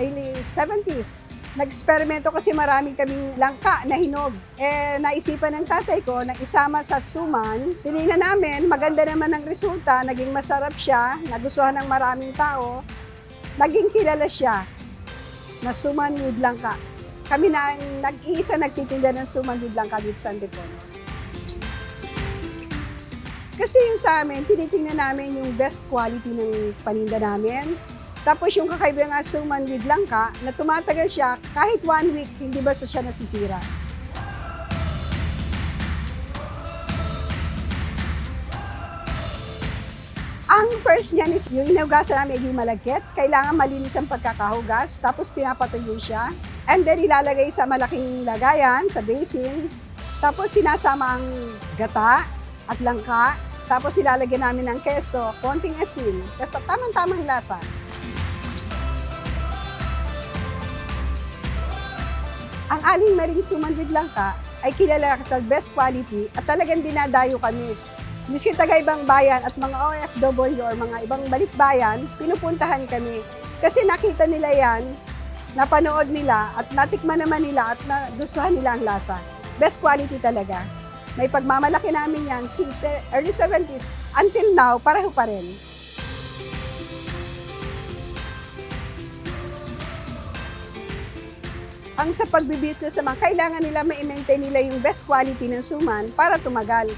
early 70s. Nag-eksperimento kasi marami kaming langka na hinog. Eh, naisipan ng tatay ko na isama sa suman. Tinignan namin, maganda naman ang resulta, naging masarap siya, nagustuhan ng maraming tao. Naging kilala siya na suman with langka. Kami na nag-iisa nagtitinda ng suman with langka dito sa Antipolo. Kasi yung sa amin, tinitingnan namin yung best quality ng paninda namin. Tapos yung kakaiba nga suman with langka, na tumatagal siya kahit one week, hindi basta siya nasisira. Ang first niyan is yung inugasan namin yung malagkit. Kailangan malinis ang pagkakahugas. Tapos pinapatuyo siya. And then ilalagay sa malaking lagayan, sa basin. Tapos sinasama ang gata at langka. Tapos ilalagyan namin ng keso, konting asin. Basta tamang-tamang lasa. Ang aling maring suman with langka ay kilala sa best quality at talagang dinadayo kami. Miski taga ibang bayan at mga OFW or mga ibang balikbayan, pinupuntahan kami. Kasi nakita nila yan, napanood nila at natikman naman nila at nagustuhan nila ang lasa. Best quality talaga. May pagmamalaki namin yan since early 70s until now, pareho pa rin. Ang sa pagbibusiness naman, kailangan nila ma-maintain nila yung best quality ng suman para tumagal.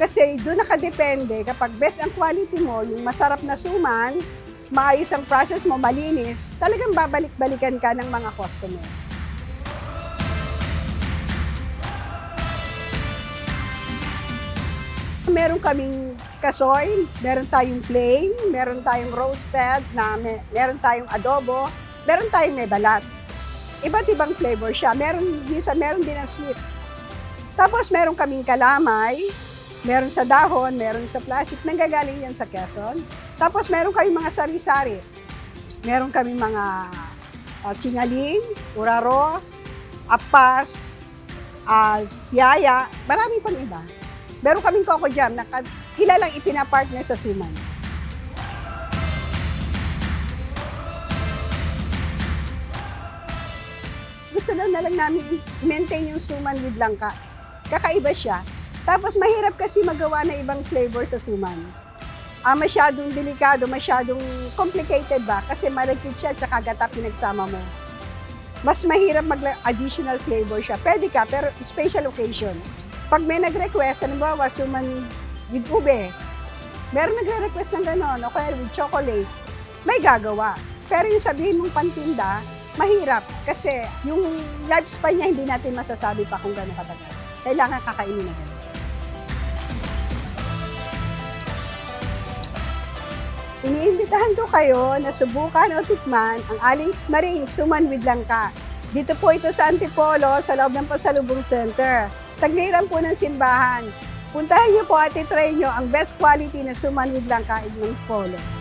Kasi doon nakadepende, kapag best ang quality mo, yung masarap na suman, maayos ang process mo, malinis, talagang babalik-balikan ka ng mga customer. Meron kaming kasoy, meron tayong plain, meron tayong roasted, na me- meron tayong adobo, meron tayong may balat. Iba't ibang flavor siya. Meron, minsan meron din ang sweet. Tapos meron kaming kalamay, meron sa dahon, meron sa plastic, nanggagaling yan sa Quezon. Tapos meron kayong mga sari-sari. Meron kami mga uh, singaling, uraro, apas, uh, yaya, marami pang iba. Meron kaming coco jam na kilalang ipinapartner sa suman. Gusto na lang namin i-maintain yung suman with langka. Kakaiba siya. Tapos mahirap kasi magawa ng ibang flavor sa suman. Ah, masyadong delikado, masyadong complicated ba? Kasi malagkit siya tsaka gata pinagsama mo. Mas mahirap mag-additional flavor siya. Pwede ka, pero special occasion. Pag may nag-request, halimbawa, suman with ube, meron nagre-request ng gano'n, o kaya with chocolate, may gagawa. Pero yung sabihin mong pantinda, mahirap. Kasi yung lifespan niya, hindi natin masasabi pa kung gano'n katagal. Kailangan kakainin na gano'n. Iniimbitahan ko kayo na subukan o tikman ang Aling Marine Suman with Langka. Dito po ito sa Antipolo, sa loob ng Pasalubong Center. Tagliran po ng simbahan. Puntahan niyo po at itry niyo ang best quality na Suman with Langka in Antipolo.